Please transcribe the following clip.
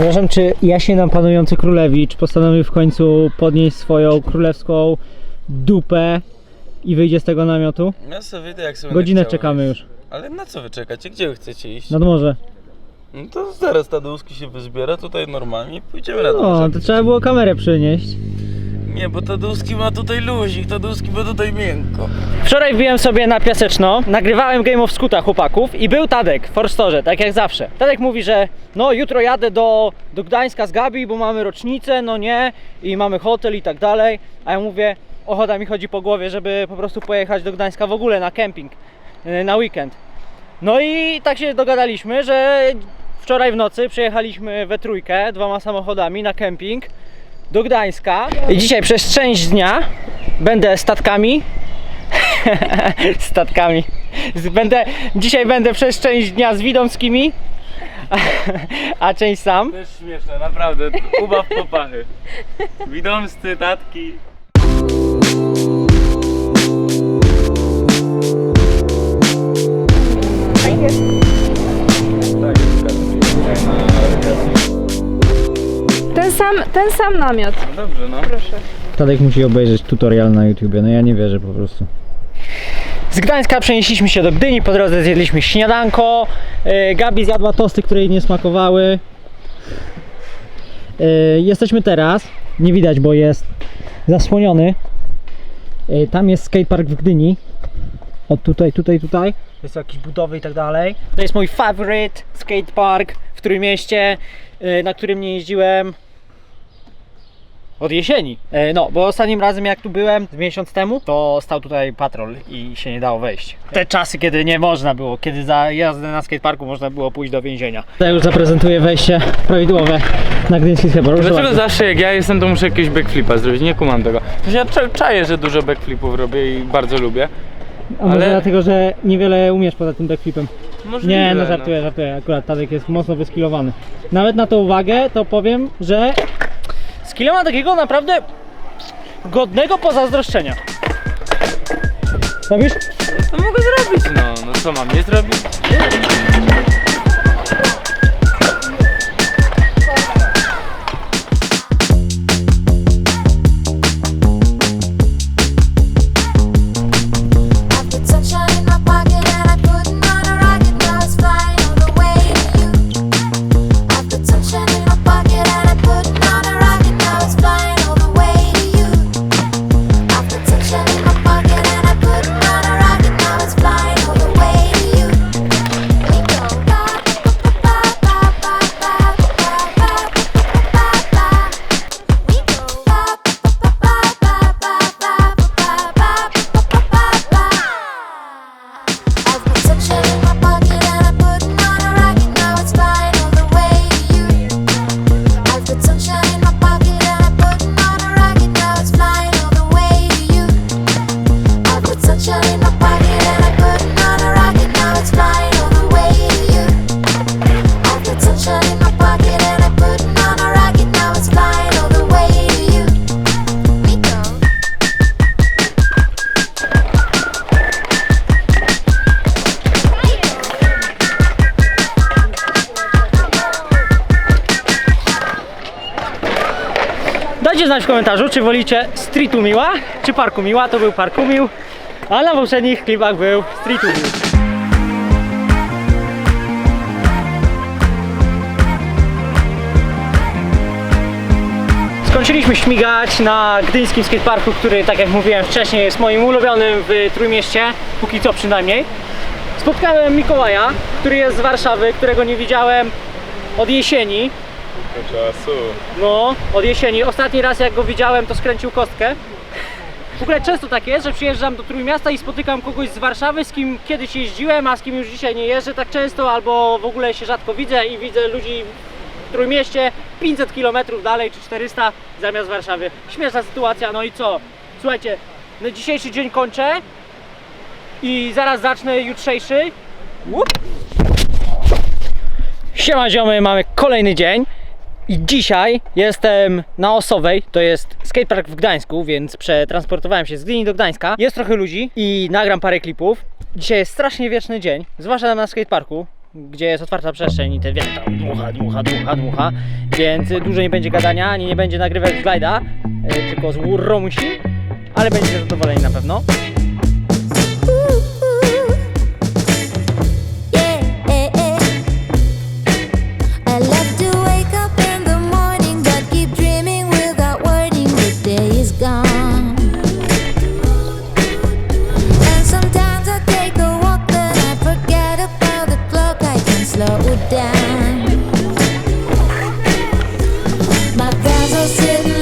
Przepraszam, czy jaśnie nam panujący królewicz postanowił w końcu podnieść swoją królewską dupę i wyjdzie z tego namiotu? Ja sobie wyjdę jak sobie Godzinę czekamy już. Ale na co wy czekacie? Gdzie wy chcecie iść? Nad morze. No to zaraz Tadeuszki się wyzbiera tutaj normalnie i pójdziemy na to. No, to trzeba było kamerę przynieść. Nie, bo Tadeuszki ma tutaj luzik, Tadeuszki ma tutaj miękko. Wczoraj wbiłem sobie na Piaseczno, nagrywałem Game of Scoota chłopaków i był Tadek w Forstorze, tak jak zawsze. Tadek mówi, że no jutro jadę do, do Gdańska z Gabi, bo mamy rocznicę, no nie, i mamy hotel i tak dalej. A ja mówię, ochota mi chodzi po głowie, żeby po prostu pojechać do Gdańska w ogóle na kemping, yy, na weekend. No i tak się dogadaliśmy, że wczoraj w nocy przyjechaliśmy we trójkę dwoma samochodami na kemping do Gdańska. I dzisiaj przez część dnia będę statkami statkami. Będę, dzisiaj będę przez część dnia z Widomskimi, a, część sam. To jest śmieszne, naprawdę. Ubaw popachy. Widomscy, tatki. Ten sam, ten sam namiot. No dobrze, no. Tadek musi obejrzeć tutorial na YouTubie, no ja nie wierzę po prostu. Z Gdańska przenieśliśmy się do Gdyni, po drodze zjedliśmy śniadanko. Yy, Gabi zjadła tosty, które jej nie smakowały. Yy, Jesteśmy teraz, nie widać, bo jest zasłoniony. Yy, Tam jest skatepark w Gdyni. Od tutaj, tutaj, tutaj. Jest jakieś budowy i tak dalej. To jest mój favorite skatepark w Trójmieście, yy, na którym nie jeździłem od jesieni. E, No, bo ostatnim razem jak tu byłem, miesiąc temu, to stał tutaj patrol i się nie dało wejść. Te czasy, kiedy nie można było, kiedy za jazdę na skateparku można było pójść do więzienia. Ja już zaprezentuję wejście prawidłowe na Gdyński. Proszę Dlaczego bardzo. zawsze jak ja jestem, to muszę jakiegoś backflipa zrobić? Nie kumam tego. Ja cza- czaję, że dużo backflipów robię i bardzo lubię. A może ale- dlatego, że niewiele umiesz poza tym backflipem. Możliwe, Nie, no żartuję, żartuję. Akurat Tadek jest mocno wyskilowany. Nawet na tą uwagę to powiem, że skilla ma takiego naprawdę godnego pozazdroszczenia. Robisz? To mogę zrobić, no. No co mam nie zrobić? Watch. Dajcie znać w komentarzu, czy wolicie Streetu Miła, czy Parku Miła. To był Parku Mił, a na poprzednich klipach był Streetu Mił. Skończyliśmy śmigać na gdyńskim skateparku, który, tak jak mówiłem wcześniej, jest moim ulubionym w Trójmieście, póki co przynajmniej. Spotkałem Mikołaja, który jest z Warszawy, którego nie widziałem od jesieni. Czasu. No, od jesieni. Ostatni raz jak go widziałem, to skręcił kostkę. W ogóle często tak jest, że przyjeżdżam do Trójmiasta i spotykam kogoś z Warszawy, z kim kiedyś jeździłem, a z kim już dzisiaj nie jeżdżę tak często, albo w ogóle się rzadko widzę i widzę ludzi w Trójmieście 500 km dalej czy 400 zamiast Warszawy. Śmieszna sytuacja, no i co? Słuchajcie, na dzisiejszy dzień kończę i zaraz zacznę jutrzejszy. Łup. Siema ziomy, mamy kolejny dzień. I dzisiaj jestem na Osowej, to jest skatepark w Gdańsku, więc przetransportowałem się z Gdyni do Gdańska. Jest trochę ludzi i nagram parę klipów. Dzisiaj jest strasznie wieczny dzień, zwłaszcza na skateparku. gdzie jest otwarta przestrzeń i ten wiatr tam dmucha, dmucha, dmucha, dmucha, więc dużo nie będzie gadania, ani nie będzie nagrywek z glajda, y, tylko z musi, ale będziecie zadowoleni na pewno. down. My guys are sitting.